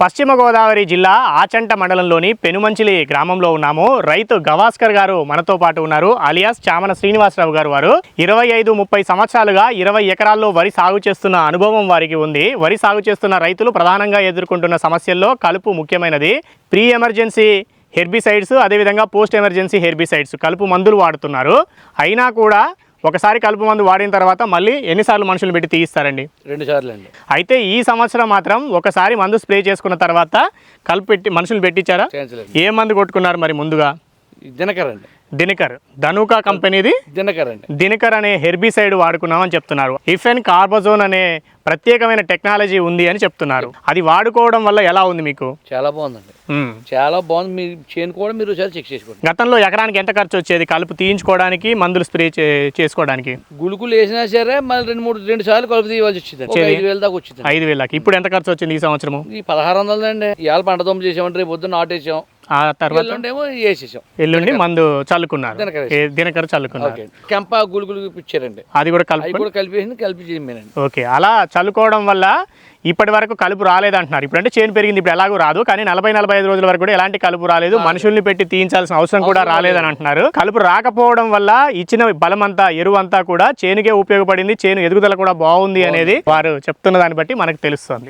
పశ్చిమ గోదావరి జిల్లా ఆచంట మండలంలోని పెనుమంచిలి గ్రామంలో ఉన్నాము. రైతు గవాస్కర్ గారు మనతో పాటు ఉన్నారు. అలియాస్ చామన శ్రీనివాసరావు గారు వారు. ఇరవై ఐదు ముప్పై సంవత్సరాలుగా ఇరవై ఎకరాల్లో వరి సాగు చేస్తున్న అనుభవం వారికి ఉంది. వరి సాగు చేస్తున్న రైతులు ప్రధానంగా ఎదుర్కొంటున్న సమస్యల్లో కలుపు ముఖ్యమైనది. ప్రీ ఎమర్జెన్సీ హెర్బిసైడ్స్ అదేవిధంగా పోస్ట్ ఎమర్జెన్సీ హెర్బిసైడ్స్ కలుపు మందులు వాడుతున్నారు. అయినా కూడా ఒకసారి కలుపు మందు వాడిన తర్వాత మళ్ళీ ఎన్నిసార్లు మనుషులు పెట్టి తీయిస్తారండి? రెండు సార్లు అండి అయితే ఈ సంవత్సరం మాత్రం ఒకసారి మందు స్ప్రే చేసుకున్న తర్వాత కలుపు పెట్టి మనుషులు పెట్టించారా? ఏ మందు కొట్టుకున్నారు మరి ముందుగా? దినకర్ అండి దినకర్. ధనుకా కంపెనీది దినకర్ అండి. దినకర్ అనే హెర్బిసైడ్ వాడుకున్నామని చెప్తున్నారు. ఇఫెన్ కార్బోజోన్ అనే ప్రత్యేకమైన టెక్నాలజీ ఉంది అని చెప్తున్నారు. అది వాడుకోవడం వల్ల ఎలా ఉంది మీకు? చాలా బాగుందండి. చాలా బాగుంది. మీ చేను కూడా మీరు ఒకసారి చెక్ చేసుకోండి. గతంలో ఎకరానికి ఎంత ఖర్చు వచ్చేది? కలుపు తీయించుకోవడానికి మందులు స్ప్రే చేసుకోవడానికి? గుళుకులు వేసినా సరే మళ్ళీ రెండు మూడు రెండు సార్లు కలుపు తీయవలసి వచ్చింది. ఐదు వేలు దాకా వచ్చింది ఐదు వేలకి ఇప్పుడు ఎంత ఖర్చు వచ్చింది ఈ సంవత్సరము? ఈ పదహారు వందలు అండి ఇవాళ పంట దొమ్మ చేసామంటే రేపు పొద్దున్న నాటేసాం ఆ తర్వాత ఎల్లుండేమో వేసేసాం. ఎల్లుండి మందు చల్లుకున్నారు. దినకర్ చల్లుకున్నారు. కెంప గుళుకులు ఇచ్చారండి అది కూడా కలుపు కూడా కలిపేసి కలిపి చేయమేనండి ఓకే. అలా చల్లుకోవడం వల్ల ఇప్పటి వరకు కలుపు రాలేదంటున్నారు. ఇప్పుడంటే చేను పెరిగింది ఇప్పుడు ఎలాగో రాదు. కానీ నలభై నలభై ఐదు రోజుల వరకు కూడా ఎలాంటి కలుపు రాలేదు. మనుషుల్ని పెట్టి తీయించాల్సిన అవసరం కూడా రాలేదని అంటున్నారు. కలుపు రాకపోవడం వల్ల ఇచ్చిన బలం అంతా ఎరువు అంతా కూడా చేనుకే ఉపయోగపడింది. చేను ఎదుగుదల కూడా బాగుంది. అనేది వారు చెప్తున్న దాన్ని బట్టి మనకు తెలుస్తుంది.